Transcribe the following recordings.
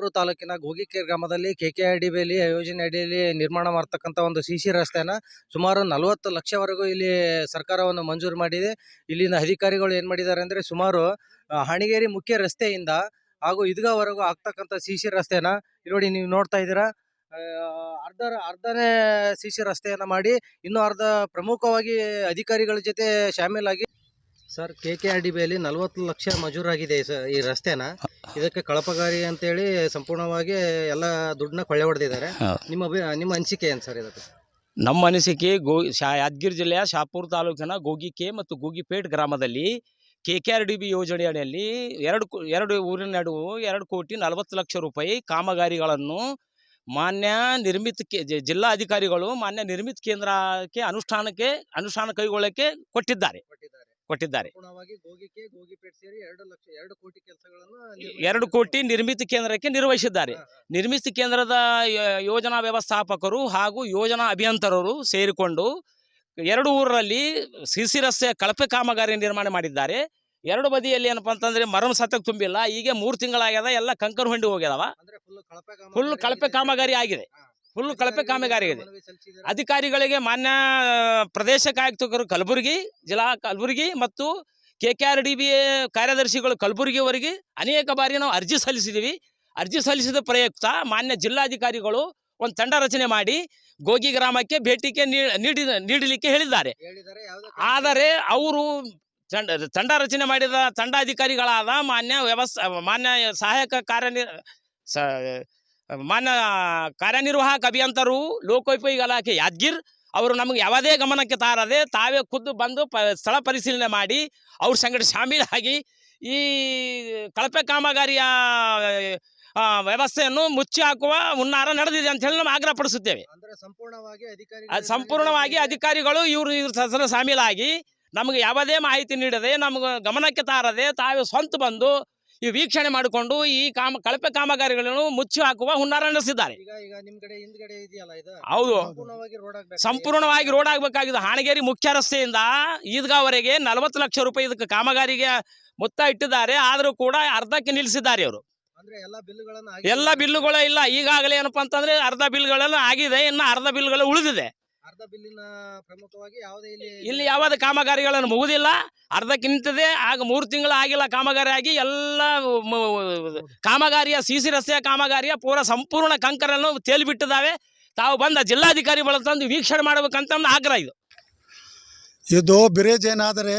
ಶಾಪುರ ತಾಲೂಕಿನ ಗೋಗಿಕೇರ್ ಗ್ರಾಮದಲ್ಲಿ ಕೆಕೆಆರ್ಡಿಬಿಯಲ್ಲಿ ಯೋಜನೆ ಅಡಿಯಲ್ಲಿ ನಿರ್ಮಾಣ ಮಾಡ್ತಕ್ಕಂಥ ಒಂದು ಸಿ ಸಿ ರಸ್ತೆಯನ್ನು ಸುಮಾರು ನಲವತ್ತು ಲಕ್ಷವರೆಗೂ ಇಲ್ಲಿ ಸರ್ಕಾರವನ್ನು ಮಂಜೂರು ಮಾಡಿದೆ. ಇಲ್ಲಿನ ಅಧಿಕಾರಿಗಳು ಏನು ಮಾಡಿದ್ದಾರೆ ಅಂದ್ರೆ ಸುಮಾರು ಹಣಗೇರಿ ಮುಖ್ಯ ರಸ್ತೆಯಿಂದ ಹಾಗೂ ಇದ್ಗಾವರೆಗೂ ಆಗ್ತಕ್ಕಂಥ ಸಿ ಸಿ ರಸ್ತೆನ ಇಲ್ಲಿ ನೋಡಿ ನೀವು ನೋಡ್ತಾ ಇದ್ದೀರಾ ಅರ್ಧ, ಅರ್ಧನೇ ಸಿ ಸಿ ರಸ್ತೆಯನ್ನ ಮಾಡಿ ಇನ್ನೂ ಅರ್ಧ ಪ್ರಮುಖವಾಗಿ ಅಧಿಕಾರಿಗಳ ಜೊತೆ ಶಾಮೀಲಾಗಿ sir K K R D ಬಿಯಲ್ಲಿ ನಲವತ್ತು ಲಕ್ಷ ಮಂಜೂರಾಗಿದೆ ಸ- ಈ ರಸ್ತೆನ. ಇದಕ್ಕೆ ಕಳಪಗಾರಿ ಅಂತೇಳಿ ಸಂಪೂರ್ಣವಾಗಿ ಎಲ್ಲ ದುಡ್ಡನ್ನ ಕೊಳ್ಳೆ ಹೊಡೆದಿದ್ದಾರೆ. ನಿಮ್ಮ ಅಭಿ ನಿಮ್ಮ ಅನಿಸಿಕೆ ಏನು ಸರ್ ಇದಕ್ಕೆ? ನಮ್ಮ ಅನಿಸಿಕೆ ಗೋ ಶಾ ಯಾದಗಿರಿ ಜಿಲ್ಲೆಯ ಶಾಪುರ ತಾಲೂಕಿನ ಗೋಗಿಕೆ ಮತ್ತು ಗೋಗಿಪೇಟ್ ಗ್ರಾಮದಲ್ಲಿ K K R D B ಯೋಜನೆ ಅಡಿಯಲ್ಲಿ ಎರಡು ಕೋ- ಎರಡು ಊರಿನ ನಡುವೆ ಎರಡು ಕೋಟಿ ನಲವತ್ತು ಲಕ್ಷ ರೂಪಾಯಿ ಕಾಮಗಾರಿಗಳನ್ನು ಮಾನ್ಯ ನಿರ್ಮಿತ ಕೆ ಜಿ- ಜಿಲ್ಲಾ ಅಧಿಕಾರಿಗಳು ಮಾನ್ಯ ನಿರ್ಮಿತ ಕೇಂದ್ರಕ್ಕೆ ಅನುಷ್ಠಾನಕ್ಕೆ ಅನುಷ್ಠಾನ ಕೈಗೊಳ್ಳಕ್ಕೆ ಕೊಟ್ಟಿದ್ದಾರೆ. ಕೊಟ್ಟಿದ್ದಾರೆ. ಎರಡು ಕೋಟಿ ನಿರ್ಮಿತಿ ಕೇಂದ್ರಕ್ಕೆ ನಿರ್ವಹಿಸಿದ್ದಾರೆ. ನಿರ್ಮಿತಿ ಕೇಂದ್ರದ ಯೋಜನಾ ವ್ಯವಸ್ಥಾಪಕರು ಹಾಗೂ ಯೋಜನಾ ಅಭಿಯಂತರರು ಸೇರಿಕೊಂಡು ಎರಡು ಊರಲ್ಲಿ ಸಿಸಿ ರಸ್ತೆ ಕಳಪೆ ಕಾಮಗಾರಿ ನಿರ್ಮಾಣ ಮಾಡಿದ್ದಾರೆ. ಎರಡು ಬದಿಯಲ್ಲಿ ಏನಪ್ಪಾ ಅಂತಂದ್ರೆ ಮರಣ ಸತಕ್ ತುಂಬಿಲ್ಲ. ಈಗ ಮೂರು ತಿಂಗಳಾಗ್ಯದ ಎಲ್ಲ ಕಂಕರ್ ಹೊಂಡಿ ಹೋಗ್ಯದವ. ಫುಲ್ ಕಳಪೆ ಕಾಮಗಾರಿ ಆಗಿದೆ. ಫುಲ್ ಕಳಪೆ ಕಾಮಗಾರಿ ಇದೆ. ಅಧಿಕಾರಿಗಳಿಗೆ ಮಾನ್ಯ ಪ್ರದೇಶ ಆಯುಕ್ತರು ಕಲಬುರಗಿ ಜಿಲ್ಲಾ ಕಲಬುರಗಿ ಮತ್ತು K K R D B ಕಾರ್ಯದರ್ಶಿಗಳು ಕಲಬುರಗಿವರೆಗೆ ಅನೇಕ ಬಾರಿ ನಾವು ಅರ್ಜಿ ಸಲ್ಲಿಸಿದ್ದೀವಿ ಅರ್ಜಿ ಸಲ್ಲಿಸಿದ ಪ್ರಯುಕ್ತ ಮಾನ್ಯ ಜಿಲ್ಲಾಧಿಕಾರಿಗಳು ಒಂದು ತಂಡ ರಚನೆ ಮಾಡಿ ಗೋಗಿ ಗ್ರಾಮಕ್ಕೆ ಭೇಟಿಗೆ ನೀಡಲಿಕ್ಕೆ ಹೇಳಿದ್ದಾರೆ. ಆದರೆ ಅವರು ತಂಡ ತಂಡ ರಚನೆ ಮಾಡಿದ ತಂಡಾಧಿಕಾರಿಗಳಾದ ಮಾನ್ಯ ವ್ಯವಸ್ಥಾ ಮಾನ್ಯ ಸಹಾಯಕ ಕಾರ್ಯನಿ ಸ ಮಾನ್ಯ ಕಾರ್ಯನಿರ್ವಾಹಕ ಅಭಿಯಂತರು ಲೋಕೋಪಯೋಗಿ ಇಲಾಖೆ ಯಾದಗಿರ್ ಅವರು ನಮಗೆ ಯಾವುದೇ ಗಮನಕ್ಕೆ ತಾರದೆ ತಾವೇ ಖುದ್ದು ಬಂದು ಪ ಸ್ಥಳ ಪರಿಶೀಲನೆ ಮಾಡಿ ಅವ್ರ ಸಂಗಡ ಶಾಮೀಲಾಗಿ ಈ ಕಳಪೆ ಕಾಮಗಾರಿಯ ವ್ಯವಸ್ಥೆಯನ್ನು ಮುಚ್ಚಿ ಹಾಕುವ ಹುನ್ನಾರ ನಡೆದಿದೆ ಅಂತ ಹೇಳಿ ನಾವು ಆಗ್ರಹ ಪಡಿಸುತ್ತೇವೆ ಅಂದ್ರೆ ಸಂಪೂರ್ಣವಾಗಿ ಅಧಿಕಾರಿ ಅದು ಸಂಪೂರ್ಣವಾಗಿ ಅಧಿಕಾರಿಗಳು ಇವರು ಇವ್ರ ಶಾಮೀಲಾಗಿ ನಮಗೆ ಯಾವುದೇ ಮಾಹಿತಿ ನೀಡದೆ ನಮಗೆ ಗಮನಕ್ಕೆ ತಾರದೆ ತಾವೇ ಸ್ವಂತ ಬಂದು ಈ ವೀಕ್ಷಣೆ ಮಾಡಿಕೊಂಡು ಈ ಕಾಮ ಕಳಪೆ ಕಾಮಗಾರಿಗಳನ್ನು ಮುಚ್ಚಿ ಹಾಕುವ ಹುನ್ನಾರ ನಡೆಸಿದ್ದಾರೆ. ಹೌದು. ಸಂಪೂರ್ಣವಾಗಿ ರೋಡ್ ಆಗಬೇಕಾಗಿದೆ. ಹಾಣಗೇರಿ ಮುಖ್ಯ ರಸ್ತೆಯಿಂದ ಈದ್ಗಾವರೆಗೆ ನಲವತ್ತು ಲಕ್ಷ ರೂಪಾಯಿ ಇದಕ್ಕೆ ಕಾಮಗಾರಿಗೆ ಮೊತ್ತ ಇಟ್ಟಿದ್ದಾರೆ. ಆದರೂ ಕೂಡ ಅರ್ಧಕ್ಕೆ ನಿಲ್ಲಿಸಿದ್ದಾರೆ ಅವರು ಎಲ್ಲಾ ಬಿಲ್ಲುಗಳೇ ಇಲ್ಲ. ಈಗಾಗಲೇ ಏನಪ್ಪಾ ಅಂತಂದ್ರೆ ಅರ್ಧ ಬಿಲ್ಗಳೆಲ್ಲ ಆಗಿದೆ. ಇನ್ನು ಅರ್ಧ ಬಿಲ್ಗಳು ಉಳಿದಿದೆ. ಇಲ್ಲಿ ಯಾವ್ದು ಕಾಮಗಾರಿಗಳನ್ನು ಮುಗುದಿಲ್ಲ. ಅರ್ಧಕ್ಕೆ ನಿಂತಿದೆ ಆಗ ಮೂರು ತಿಂಗಳು ಆಗಿಲ್ಲ ಕಾಮಗಾರಿ ಆಗಿ ಎಲ್ಲ ಕಾಮಗಾರಿಯ ಸಿ ಸಿ ರಸ್ತೆಯ ಕಾಮಗಾರಿಯ ಪೂರ ಸಂಪೂರ್ಣ ಕಂಕರನ್ನು ತೇಲಿಬಿಟ್ಟಿದ್ದಾವೆ ತಾವು ಬಂದ ಜಿಲ್ಲಾಧಿಕಾರಿ ಬಳ ತಂದು ವೀಕ್ಷಣೆ ಮಾಡಬೇಕಂತ ಆಗ್ರಹ ಇದು. ಇದು ಬ್ರಿಜ್ ಏನಾದರೆ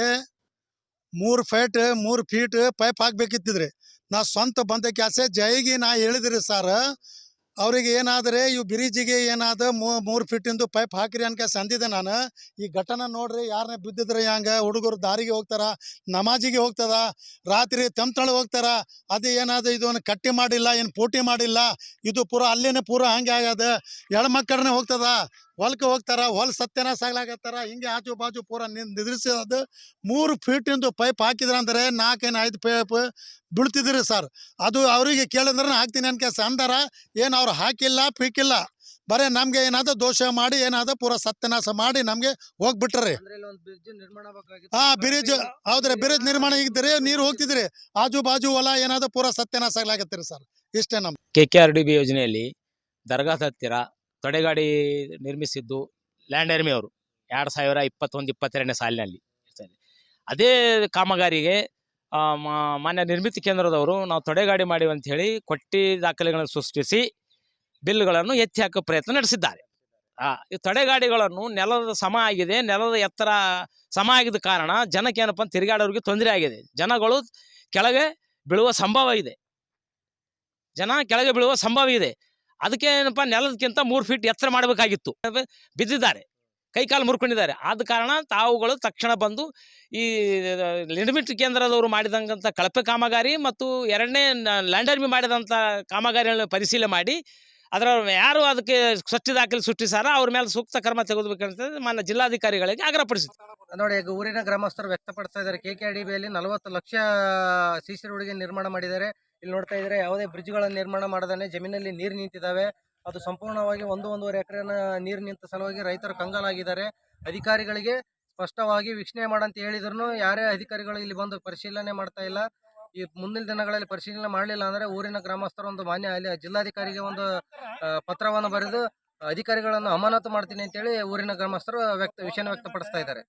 ಮೂರು ಫೀಟ್ ಮೂರು ಫೀಟ್ ಪೈಪ್ ಹಾಕ್ಬೇಕಿತ್ತಿದ್ರಿ ನಾ ಸ್ವಂತ ಬಂದ ಕ್ಯಾಸೆ ಜೈಗಿ ನಾ ಹೇಳಿದ್ರಿ ಸರ್ ಅವ್ರಿಗೆ ಏನಾದರೆ ಇವು ಬ್ರಿಡ್ಜಿಗೆ ಏನಾದ ಮೂರು ಫೀಟಿಂದು ಪೈಪ್ ಹಾಕಿರಿ ಅನ್ಕ ಸಂದಿದೆ ನಾನು. ಈ ಘಟನೆ ನೋಡ್ರಿ ಯಾರನ್ನ ಬಿದ್ದಿದ್ರೆ ಹಂಗ, ಹುಡುಗರು ದಾರಿಗೆ ಹೋಗ್ತಾರ, ನಮಾಜಿಗೆ ಹೋಗ್ತದ ರಾತ್ರಿ ತಂತಳ ಹೋಗ್ತಾರ, ಅದು ಏನಾದ ಇದು ಕಟ್ಟಿ ಮಾಡಿಲ್ಲ, ಏನು ಪೂಟಿ ಮಾಡಿಲ್ಲ, ಇದು ಪೂರ ಅಲ್ಲೇನೆ ಪೂರ ಹಂಗೆ ಆಗ್ಯದ. ಎಳ್ಮಕ್ಕಳನ್ನೇ ಹೋಗ್ತದ. ಹೊಲಕ್ಕೆ ಹೋಗ್ತಾರ ಹೊಲ ಸತ್ಯನಾಶ ಆಗ್ಲಾಕತ್ತಾರ ಹಿಂಗೆ ಆಜು ಬಾಜು ಪೂರ ನಿದ್ರಿಸೋದು ಮೂರು ಫೀಟಿಂದು ಪೈಪ್ ಹಾಕಿದ್ರ ಅಂದ್ರೆ ನಾಲ್ಕೇನು ಐದು ಪೈಪ್ ಬೀಳ್ತಿದ್ರಿ ಸರ್ ಅದು ಅವರಿಗೆ ಕೇಳಿದ್ರೆ ಹಾಕ್ತೀನಿ ಅನ್ಕೇಸ್ ಅಂದಾರ ಏನು ಅವ್ರು ಹಾಕಿಲ್ಲ ಪೀಕಿಲ್ಲ. ಬರೇ ನಮಗೆ ಏನಾದ್ರು ದೋಷ ಮಾಡಿ ಏನಾದ್ರು ಪೂರ ಸತ್ಯನಾಶ ಮಾಡಿ ನಮ್ಗೆ ಹೋಗ್ಬಿಟ್ರಿ. ಅಂದ್ರೆ ಇಲ್ಲಿ ಒಂದು ಬ್ರಿಡ್ಜ್ ನಿರ್ಮಾಣ ಹಾ ಬ್ರಿಡ್ಜ್ ಹೌದ್ರಿ ಬ್ರಿಡ್ಜ್ ನಿರ್ಮಾಣ ಇದ್ರಿ ನೀರು ಹೋಗ್ತಿದ್ರಿ. ಆಜು ಬಾಜು ಹೊಲ ಏನಾದ್ರು ಪೂರ ಸತ್ಯನಾಶ ಆಗ್ಲಾಕತ್ತೀರಿ ಸರ್ ಇಷ್ಟೇ ನಮ್ K K R D B ಯೋಜನೆಯಲ್ಲಿ ದರ್ಗಾದ ಹತ್ತಿರ ತೊಡೆಗಾಡಿ ನಿರ್ಮಿಸಿದ್ದು ಲ್ಯಾಂಡ್ ಎರ್ಮಿ ಅವರು ಎರಡು ಸಾವಿರ ಇಪ್ಪತ್ತೊಂದು ಇಪ್ಪತ್ತೆರಡನೇ ಸಾಲಿನಲ್ಲಿ ಅದೇ ಕಾಮಗಾರಿಗೆ ಮಾನ್ಯ ನಿರ್ಮಿತಿ ಕೇಂದ್ರದವರು ನಾವು ತಡೆಗಾಡಿ ಮಾಡಿವಿ ಅಂತ ಹೇಳಿ ಕೊಟ್ಟಿ ದಾಖಲೆಗಳನ್ನು ಸೃಷ್ಟಿಸಿ ಬಿಲ್ಗಳನ್ನು ಎತ್ತಿ ಹಾಕೋ ಪ್ರಯತ್ನ ನಡೆಸಿದ್ದಾರೆ. ಆ, ಈ ತಡೆಗಾಡಿಗಳನ್ನು ನೆಲದ ಸಮ ಆಗಿದೆ ನೆಲದ ಎತ್ತರ ಸಮ ಆಗಿದ ಕಾರಣ ಜನಕ್ಕೆ ಏನಪ್ಪ ತಿರುಗಾಡೋರಿಗೆ ತೊಂದರೆ ಆಗಿದೆ. ಜನಗಳು ಕೆಳಗೆ ಬೀಳುವ ಸಂಭವ ಇದೆ. ಜನ ಕೆಳಗೆ ಬೀಳುವ ಸಂಭವ ಇದೆ. ಅದಕ್ಕೆ ಏನಪ್ಪ ನೆಲದಕ್ಕಿಂತ ಮೂರು ಫೀಟ್ ಎತ್ತರ ಮಾಡಬೇಕಾಗಿತ್ತು. ಬಿದ್ದಿದ್ದಾರೆ. ಕೈಕಾಲು ಮುರ್ಕೊಂಡಿದ್ದಾರೆ. ಆದ ಕಾರಣ ತಾವುಗಳು ತಕ್ಷಣ ಬಂದು ಈ ಲಿಮಿಟ್ ಕೇಂದ್ರದವರು ಮಾಡಿದಂಥ ಕಳಪೆ ಕಾಮಗಾರಿ ಮತ್ತು ಎರಡನೇ ಲ್ಯಾಂಡರ್ಮಿ ಮಾಡಿದಂಥ ಕಾಮಗಾರಿಗಳನ್ನು ಪರಿಶೀಲನೆ ಮಾಡಿ, ಅದರ ಯಾರು ಅದಕ್ಕೆ ಸ್ವಚ್ಛ ದಾಖಲೆ ಸೃಷ್ಟಿಸಾರ ಅವ್ರ ಮೇಲೆ ಸೂಕ್ತ ಕ್ರಮ ತೆಗೆದುಬೇಕಂತ ಮಾನ್ಯ ಜಿಲ್ಲಾಧಿಕಾರಿಗಳಿಗೆ ಆಗ್ರಹಪಡಿಸಿದ್ರು ನೋಡಿ, ಈಗ ಊರಿನ ಗ್ರಾಮಸ್ಥರು ವ್ಯಕ್ತಪಡಿಸ್ತಾ ಇದ್ದಾರೆ. ಕೆ ಕೆ ಡಿ ಬಿಯಲ್ಲಿ ನಲವತ್ತು ಲಕ್ಷ ಸಿ ಸಿ ನಿರ್ಮಾಣ ಮಾಡಿದ್ದಾರೆ. ಇಲ್ಲಿ ನೋಡ್ತಾ ಯಾವದೇ ಯಾವುದೇ ಬ್ರಿಡ್ಜ್ಗಳನ್ನು ನಿರ್ಮಾಣ ಮಾಡದೇ ಜಮೀನಲ್ಲಿ ನೀರು ನಿಂತಿದ್ದಾವೆ ಅದು ಸಂಪೂರ್ಣವಾಗಿ ಒಂದು ಒಂದೂವರೆ ಎಕರೆನ ನೀರು ನಿಂತ ಸಲುವಾಗಿ ರೈತರು ಕಂಗಾಲಾಗಿದ್ದಾರೆ. ಅಧಿಕಾರಿಗಳಿಗೆ ಸ್ಪಷ್ಟವಾಗಿ ವೀಕ್ಷಣೆ ಮಾಡಂತ ಹೇಳಿದ್ರು ಯಾರೇ ಅಧಿಕಾರಿಗಳು ಇಲ್ಲಿ ಬಂದು ಪರಿಶೀಲನೆ ಮಾಡ್ತಾ ಇಲ್ಲ. ಈ ಮುಂದಿನ ದಿನಗಳಲ್ಲಿ ಪರಿಶೀಲನೆ ಮಾಡಲಿಲ್ಲ ಅಂದ್ರೆ ಊರಿನ ಗ್ರಾಮಸ್ಥರು ಒಂದು ಮಾನ್ಯ ಅಲ್ಲಿ ಜಿಲ್ಲಾಧಿಕಾರಿಗೆ ಒಂದು ಪತ್ರವನ್ನು ಬರೆದು ಅಧಿಕಾರಿಗಳನ್ನು ಅಮಾನತು ಮಾಡ್ತೀನಿ ಅಂತೇಳಿ ಊರಿನ ಗ್ರಾಮಸ್ಥರು ವ್ಯಕ್ತ ವಿಷಯನ ವ್ಯಕ್ತಪಡಿಸ್ತಾ ಇದ್ದಾರೆ.